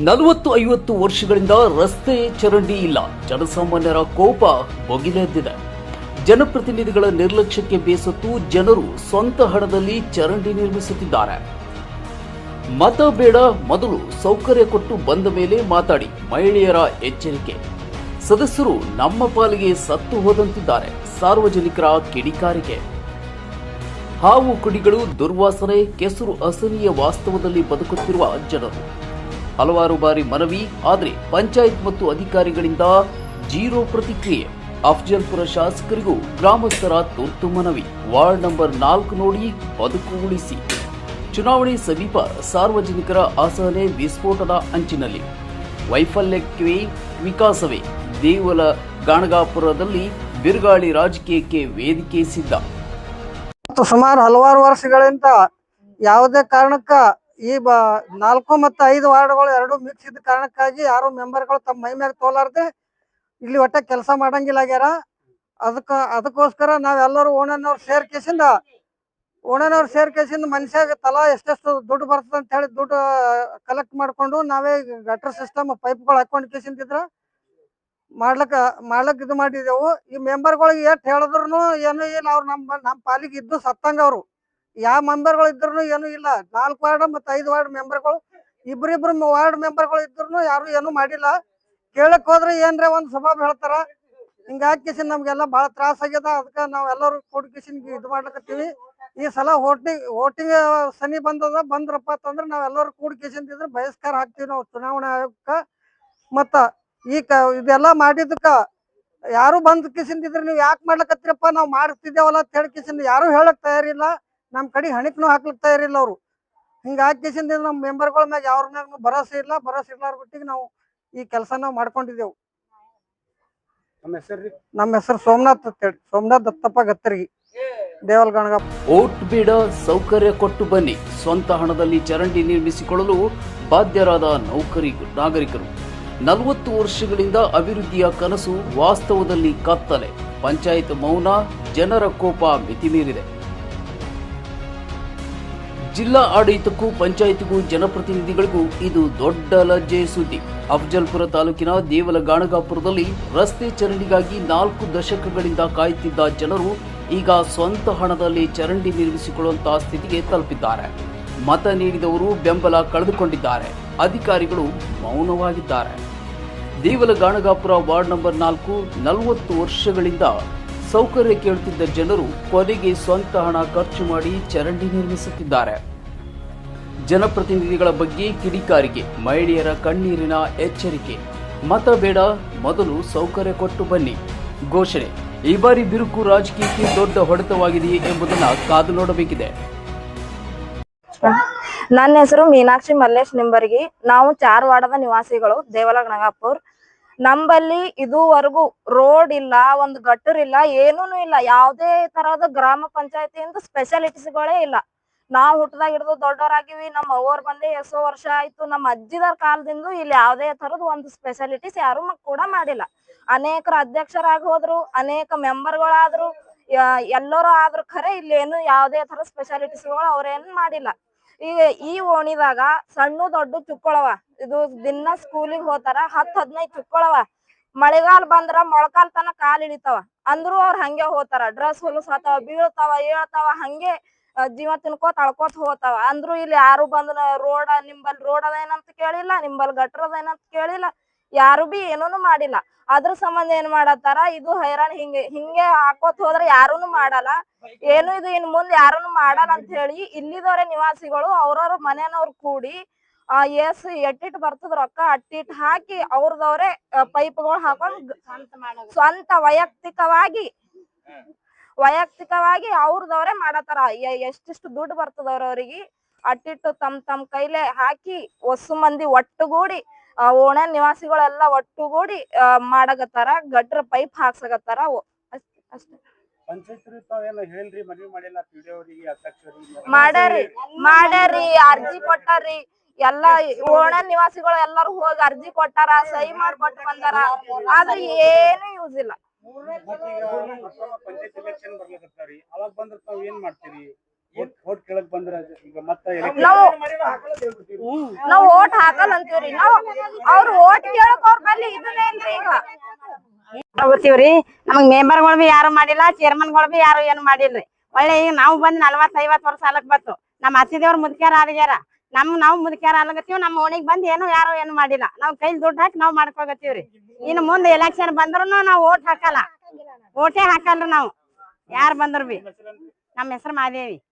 ನಲವತ್ತು ಐವತ್ತು ವರ್ಷಗಳಿಂದ ರಸ್ತೆ ಚರಂಡಿ ಇಲ್ಲ. ಜನಸಾಮಾನ್ಯರ ಕೋಪ ಬೊಗಿಲೆದ್ದಿದೆ. ಜನಪ್ರತಿನಿಧಿಗಳ ನಿರ್ಲಕ್ಷ್ಯಕ್ಕೆ ಬೇಸತ್ತು ಜನರು ಸ್ವಂತ ಹಣದಲ್ಲಿ ಚರಂಡಿ ನಿರ್ಮಿಸುತ್ತಿದ್ದಾರೆ. ಮತ ಬೇಡ, ಮೊದಲು ಸೌಕರ್ಯ ಕೊಟ್ಟು ಬಂದ ಮೇಲೆ ಮಾತಾಡಿ, ಮಹಿಳೆಯರ ಎಚ್ಚರಿಕೆ. ಸದಸ್ಯರು ನಮ್ಮ ಪಾಲಿಗೆ ಸತ್ತು ಹೋದಂತಿದ್ದಾರೆ. ಸಾರ್ವಜನಿಕರ ಕಿಡಿಕಾರಿಕೆ. ಹಾವು ಕುಡಿಗಳು, ದುರ್ವಾಸನೆ, ಕೆಸರು ಅಸನಿಯ ವಾಸ್ತವದಲ್ಲಿ ಬದುಕುತ್ತಿರುವ ಜನರು. ಹಲವಾರು ಬಾರಿ ಮನವಿ, ಆದರೆ ಪಂಚಾಯತ್ ಮತ್ತು ಅಧಿಕಾರಿಗಳಿಂದ ಜೀರೋ ಪ್ರತಿಕ್ರಿಯೆ. ಅಫ್ಜಲ್ಪುರ ಶಾಸಕರಿಗೂ ಗ್ರಾಮಸ್ಥರ ತುರ್ತು ಮನವಿ. ವಾರ್ಡ್ ನಂಬರ್ ನಾಲ್ಕು ನೋಡಿ ಬದುಕು ಉಳಿಸಿ. ಚುನಾವಣೆ ಸಮೀಪ ಸಾರ್ವಜನಿಕರ ಅಸಹನೆ ವಿಸ್ಫೋಟದ ಅಂಚಿನಲ್ಲಿ. ವೈಫಲ್ಯಕ್ಕೆ ವಿಕಾಸವೇ. ದೇವಲ ಗಾಣಗಾಪುರದಲ್ಲಿ ಬಿರುಗಾಳಿ ರಾಜಕೀಯಕ್ಕೆ ವೇದಿಕೆ ಸಿದ್ಧ. ಸುಮಾರು ಹಲವಾರು ವರ್ಷಗಳಿಂದ ಯಾವುದೇ ಕಾರಣಕ್ಕ ಈ ಬ ನಾಲ್ಕು ಮತ್ತು ಐದು ವಾರ್ಡ್ಗಳು ಎರಡು ಮಿಕ್ಸ್ ಇದ್ದ ಕಾರಣಕ್ಕಾಗಿ ಯಾರು ಮೆಂಬರ್ಗಳು ತಮ್ಮ ಮೈ ಮ್ಯಾಗ ತೋಲಾರ್ದೆ ಇಲ್ಲಿ ಒಟ್ಟೆ ಕೆಲಸ ಮಾಡಂಗಿಲ್ಲ ಆಗ್ಯಾರ. ಅದಕ್ಕ, ಅದಕ್ಕೋಸ್ಕರ ನಾವೆಲ್ಲರೂ ಓಣನವ್ರು ಸೇರ್ ಕೇಸಿಂದ ಓಣನವ್ರು ಸೇರ್ ಕೇಸಿಂದ ಮನುಷ್ಯಾಗ ತಲಾ ಎಷ್ಟೆಷ್ಟು ದುಡ್ಡು ಬರ್ತದೆ ಅಂತ ಹೇಳಿ ದುಡ್ಡು ಕಲೆಕ್ಟ್ ಮಾಡ್ಕೊಂಡು ನಾವೇ ಗಟ್ರ ಸಿಸ್ಟಮ್ ಪೈಪ್ಗಳು ಹಾಕೊಂಡು ಕೇಸಿಂದ ಇದ್ರ ಮಾಡ್ಲಕ್ಕ, ಮಾಡ್ಲಕ್ ಇದು ಮಾಡಿದೆವು. ಈ ಮೆಂಬರ್ಗಳಿಗೆ ಎಷ್ಟು ಹೇಳಿದ್ರು ಏನು ಏನು ಅವ್ರು ನಮ್ಮ ನಮ್ಮ ಪಾಲಿಗೆ ಇದ್ದು ಸತ್ತಂಗ ಅವ್ರು. ಯಾವ ಮೆಂಬರ್ಗಳು ಇದ್ರು ಏನು ಇಲ್ಲ. ನಾಲ್ಕು ವಾರ್ಡ್ ಮತ್ತೆ ಐದು ವಾರ್ಡ್ ಮೆಂಬರ್ಗಳು, ಇಬ್ರಿಬ್ರು ವಾರ್ಡ್ ಮೆಂಬರ್ಗಳು ಇದ್ರು ಯಾರು ಏನು ಮಾಡಿಲ್ಲ. ಕೇಳಕ್ ಹೋದ್ರೆ ಏನ್ರ ಒಂದ್ ಸ್ವಭಾವ ಹೇಳ್ತಾರ. ಹಿಂಗ ಕಿಸಿನ್ ನಮ್ಗೆಲ್ಲ ಬಹಳ ತ್ರಾಸ ಆಗ್ಯದ. ಅದಕ್ಕ ನಾವ್ ಎಲ್ಲರೂ ಕೂಡಿ ಕಿಸಿನ್ ಇದು ಮಾಡ್ಲಕತ್ತೀವಿ. ಈ ಸಲ ವೋಟಿಂಗ್ ವೋಟಿಂಗ್ ಸನಿ ಬಂದದ, ಬಂದ್ರಪ್ಪ ಅಂತಂದ್ರ ನಾವೆಲ್ಲರೂ ಕೂಡಿ ಕಿಸಿನ್ ಇದ್ರೆ ಬಹಿಷ್ಕಾರ ಹಾಕ್ತಿವಿ ನಾವು ಚುನಾವಣಾ ಆಯೋಗಕ್ಕ. ಮತ್ತ ಈ ಕ ಇದೆಲ್ಲ ಮಾಡಿದಕ್ಕ ಯಾರು ಬಂದ್ ಕಿಸಿಂದ ಇದ್ರೆ ನೀವು ಯಾಕೆ ಮಾಡ್ಲಕತ್ತೀರಪ್ಪ? ನಾವು ಮಾಡ್ತಿದ್ದೇವಲ್ಲ ಅಂತ ಹೇಳಿ ಯಾರು ಹೇಳಕ್ ತಯಾರಿಲ್ಲ. ನಮ್ ಕಡೆ ಹಣಕ್ನು ಹಾಕ್ಲಿಕ್ ತಯಾರಿಲ್ಲ ಅವ್ರು. ಹಿಂಗ ಹಾಕಿಸಿಂದ ನಮ್ಮ ಮೆಂಬರ್ಗಳ ಮ್ಯಾಗ ಯಾವ್ರ ಮ್ಯಾಗ ಭರೋಸೆ ಇಲ್ಲ ಭರೋಸೆ ಇರ್ಲಾರ ಬಿಟ್ಟಿಗೆ ನಾವು ಈ ಕೆಲಸ ನಾವು ಮಾಡ್ಕೊಂಡಿದ್ದೆವು. ನಮ್ಮ ಹೆಸರು ನಮ್ಮ ಹೆಸರು ಸೋಮನಾಥ್ ಅಂತ ಹೇಳಿ. ಸೋಮನಾಥ್ ದತ್ತಪ್ಪ ಗತ್ತರ್ಗಿ ದೇವಲ್ ಗಣಗ ಓಟ್ ಬೇಡ ಸೌಕರ್ಯ ಕೊಟ್ಟು ಬನ್ನಿ. ಸ್ವಂತ ಹಣದಲ್ಲಿ ಚರಂಡಿ ನಿರ್ಮಿಸಿಕೊಳ್ಳಲು ಬಾಧ್ಯರಾದ ನೌಕರಿ ನಾಗರಿಕರು. ನಲವತ್ತು ವರ್ಷಗಳಿಂದ ಅಭಿವೃದ್ಧಿಯ ಕನಸು ವಾಸ್ತವದಲ್ಲಿ ಕತ್ತಲೆ. ಪಂಚಾಯತ್ ಮೌನ ಜನರ ಕೋಪ ಮಿತಿಮೀರಿದೆ. ಜಿಲ್ಲಾ ಆಡಳಿತಕ್ಕೂ ಪಂಚಾಯತ್ಗೂ ಜನಪ್ರತಿನಿಧಿಗಳಿಗೂ ಇದು ದೊಡ್ಡ ಲಜ್ಜೆ ಸುದ್ದಿ. ಅಫಜಲ್ಪುರ ತಾಲೂಕಿನ ದೇವಲ ಗಾಣಗಾಪುರದಲ್ಲಿ ರಸ್ತೆ ಚರಂಡಿಗಾಗಿ ನಾಲ್ಕು ದಶಕಗಳಿಂದ ಕಾಯುತ್ತಿದ್ದ ಜನರು ಈಗ ಸ್ವಂತ ಹಣದಲ್ಲಿ ಚರಂಡಿ ನಿರ್ಮಿಸಿಕೊಳ್ಳುವಂತಹ ಸ್ಥಿತಿಗೆ ತಲುಪಿದ್ದಾರೆ. ಮತ ನೀಡಿದವರು ಬೆಂಬಲ ಕಳೆದುಕೊಂಡಿದ್ದಾರೆ. ಅಧಿಕಾರಿಗಳು ಮೌನವಾಗಿದ್ದಾರೆ. ದೇವಲ ಗಾಣಗಾಪುರ ವಾರ್ಡ್ ನಂಬರ್ ನಾಲ್ಕು ನಲವತ್ತು ವರ್ಷಗಳಿಂದ ಸೌಕರ್ಯ ಕೇಳುತ್ತಿದ್ದ ಜನರು ಕೊನೆಗೆ ಸ್ವಂತ ಹಣ ಖರ್ಚು ಮಾಡಿ ಚರಂಡಿ ನಿರ್ಮಿಸುತ್ತಿದ್ದಾರೆ. ಜನಪ್ರತಿನಿಧಿಗಳ ಬಗ್ಗೆ ಕಿಡಿಕಾರಿಗೆ ಮಹಿಳೆಯರ ಕಣ್ಣೀರಿನ ಎಚ್ಚರಿಕೆ. ಮತ ಬೇಡ, ಮೊದಲು ಸೌಕರ್ಯ ಕೊಟ್ಟು ಬನ್ನಿ. ಘೋಷಣೆ, ಈ ಬಾರಿ ಬಿರುಕು ರಾಜಕೀಯಕ್ಕೆ ದೊಡ್ಡ ಹೊಡೆತವಾಗಿದೆಯೇ ಎಂಬುದನ್ನು ಕಾದು ನೋಡಬೇಕಿದೆ. ನನ್ನ ಹೆಸರು ಮೀನಾಕ್ಷಿ ಮಲ್ಲೇಶ್ ನಿಂಬರ್ಗಿ. ನಾವು ಚಾರವಾಡದ ನಿವಾಸಿಗಳು ದೇವಲ ಗಣಗಾಪುರ್ ನಂಬಲ್ಲಿ ಇದುವರೆಗೂ ರೋಡ್ ಇಲ್ಲ, ಒಂದು ಗಟ್ಟರ್ ಇಲ್ಲ, ಏನೂನು ಇಲ್ಲ. ಯಾವುದೇ ತರಹದ ಗ್ರಾಮ ಪಂಚಾಯತಿಯಿಂದ ಸ್ಪೆಷಾಲಿಟೀಸ್ಗಳೇ ಇಲ್ಲ. ನಾವು ಹುಟ್ಟದಾಗ ಹಿಡಿದು ದೊಡ್ಡವರಾಗಿವಿ ನಮ್ಮ ಅವ್ವರ್ ಬಂದೇ ಎಷ್ಟೋ ವರ್ಷ ಆಯ್ತು ನಮ್ಮ ಅಜ್ಜಿದರ ಕಾಲದಿಂದ ಇಲ್ಲಿ ಯಾವುದೇ ತರದ ಒಂದು ಸ್ಪೆಷಾಲಿಟೀಸ್ ಯಾರು ಕೂಡ ಮಾಡಿಲ್ಲ. ಅನೇಕರು ಅಧ್ಯಕ್ಷರಾಗಿ ಹೋದ್ರು, ಅನೇಕ ಮೆಂಬರ್ಗಳಾದ್ರು ಎಲ್ಲರೂ ಆದ್ರೂ ಖರೆ ಇಲ್ಲಿ ಏನು ಯಾವುದೇ ತರ ಸ್ಪೆಷಾಲಿಟೀಸ್ಗಳು ಅವ್ರೇನು ಮಾಡಿಲ್ಲ. ಈಗ ಈ ಓಣಿದಾಗ ಸಣ್ಣ ದೊಡ್ಡ ಚುಕ್ಕೊಳವ. ಇದು ದಿನ ಸ್ಕೂಲಿಗೆ ಹೋತಾರ ಹತ್ ಹದಿನೈದು ಚುಕ್ಕೊಳವ. ಮಳೆಗಾಲ ಬಂದ್ರ ಮೊಳಕಾಲ್ ತನ ಕಾಲ್ ಇಳಿತಾವ. ಅಂದ್ರು ಅವ್ರ ಹಂಗೆ ಹೋತಾರ. ಡ್ರೆಸ್ ಹೊಲಸಾತಾವ, ಬೀಳ್ತಾವ, ಏಳ್ತಾವ, ಹಂಗೆ ಜೀವ ತಿನ್ಕೋತ ಅಳ್ಕೋತ ಹೋತಾವ. ಅಂದ್ರು ಇಲ್ಲಿ ಯಾರು ಬಂದ್ರ ರೋಡ್, ನಿಂಬಲ್ ರೋಡ್ ಅದೇನಂತ ಕೇಳಿಲ್ಲ, ನಿಂಬಲ್ ಗಟ್ರ ಅದೇನಂತ ಕೇಳಿಲ್ಲ. ಯಾರು ಬಿ ಏನೂನು ಮಾಡಿಲ್ಲ. ಅದ್ರ ಸಂಬಂಧ ಏನ್ ಮಾಡತ್ತಾರ? ಇದು ಹೈರಾಣ ಹಿಂಗೆ ಹಿಂಗೆ ಹಾಕೋತ್ ಹೋದ್ರ ಯಾರುನು ಮಾಡಲ್ಲ. ಏನು ಇದು ಇನ್ ಮುಂದ್ ಯಾರೂನು ಮಾಡಲ್ಲ ಅಂತ ಹೇಳಿ ಇಲ್ಲಿದವ್ರೆ ನಿವಾಸಿಗಳು ಅವ್ರವ್ರ ಮನೆನವ್ರು ಕೂಡಿ, ಆ ಎಸ್ ಎಟ್ಟಿಟ್ ಬರ್ತದ ರೊಕ್ಕ ಅಟ್ಟಿಟ್ ಹಾಕಿ ಅವ್ರದವ್ರೆ ಪೈಪ್ಗಳು ಹಾಕೊಂಡ್ ಸ್ವಂತ ವೈಯಕ್ತಿಕವಾಗಿ ವೈಯಕ್ತಿಕವಾಗಿ ಅವ್ರದವ್ರೆ ಮಾಡತ್ತಾರ. ಎಷ್ಟಿಷ್ಟು ದುಡ್ಡು ಬರ್ತದ ಅವ್ರವ್ರಿಗೆ ಅಟ್ಟಿಟ್ಟು ತಮ್ ತಮ್ ಕೈಲೆ ಹಾಕಿ ಹೊಸ ಮಂದಿ ಒಟ್ಟುಗೂಡಿ ಆ ಓಣ ನಿವಾಸಿಗಳೆಲ್ಲ ಒಟ್ಟುಗೂಡಿ ಮಾಡಕತ್ತಾರ ಗಟ್ರ ಪೈಪ್ ಹಾಕ್ಸಕತ್ತಾರ ಮಾಡಾರಿ ಅಷ್ಟೇ ಮಾಡ್ಯಾರಿ ಮಾಡ್ಯಾರಿ ಅರ್ಜಿ ಕೊಟ್ಟಾರಿ ಎಲ್ಲಾ ಓಣ ನಿವಾಸಿಗಳು ಎಲ್ಲಾರು ಹೋಗಿ ಅರ್ಜಿ ಕೊಟ್ಟಾರ ಸಹಿ ಮಾಡ್ಕೊಟ್ಟು ಬಂದಾರ. ಆದ್ರೆ ಏನು ಯೂಸ್ ಇಲ್ಲ. ಅವಾಗ ಬಂದ್ರ ತಾವ್ ಏನ್ ಮಾಡ್ತೀರಿ ಓಟ್ ಕೇಳಕ್ ಬಂದ್ರ ಈಗ ಮತ್ತೆ ನಾವು ನಾವು ಓಟ್ ಹಾಕಲ್ಲ ಅಂತೀವ್ರಿ. ನಾವು ಅವ್ರು ಓಟ್ ಕೇಳಕ್ ಅವ್ರ ಬಲ್ಲಿ ಇದನ್ನೇ ಇಲ್ರಿ ಈಗ. ನಮಗ್ ಮೆಂಬರ್ಗಳು ಬಿ ಯಾರು ಮಾಡಿಲ್ಲ ಚೇರ್ಮನ್ಗಳು ಬಿ ಯಾರು ಏನು ಮಾಡಿಲ್ರಿ. ಒಳ್ಳೆ ಈಗ ನಾವು ಬಂದ್ ನಲ್ವತ್ ಐವತ್ ವರ್ಷ ಸಾಲಕ್ ಬತ್ತು ನಮ್ಮ ಅತ್ತಿದೇವ್ರ ಮುದ್ಕ್ಯಾರ ಆಗ್ಯಾರ ನಮ್ ನಾವು ಮುದ್ಕ್ಯಾರ ಅಲ್ಲಗತ್ತೀವಿ ನಮ್ಮ ಓಣಿಗ್ ಬಂದ್ ಏನು ಯಾರು ಏನು ಮಾಡಿಲ್ಲ. ನಾವ್ ಕೈಲಿ ದುಡ್ಡು ಹಾಕಿ ನಾವ್ ಮಾಡ್ಕೋಗತ್ತೀವ್ರಿ. ಇನ್ನು ಮುಂದೆ ಎಲೆಕ್ಷನ್ ಬಂದ್ರು ನಾವ್ ಓಟ್ ಹಾಕಲ್ಲ. ಓಟೇ ಹಾಕಲ್ರಿ ನಾವು. ಯಾರು ಬಂದ್ರು ಬಿ. ನಮ್ಮ ಹೆಸರು ಮಾದೇವಿ.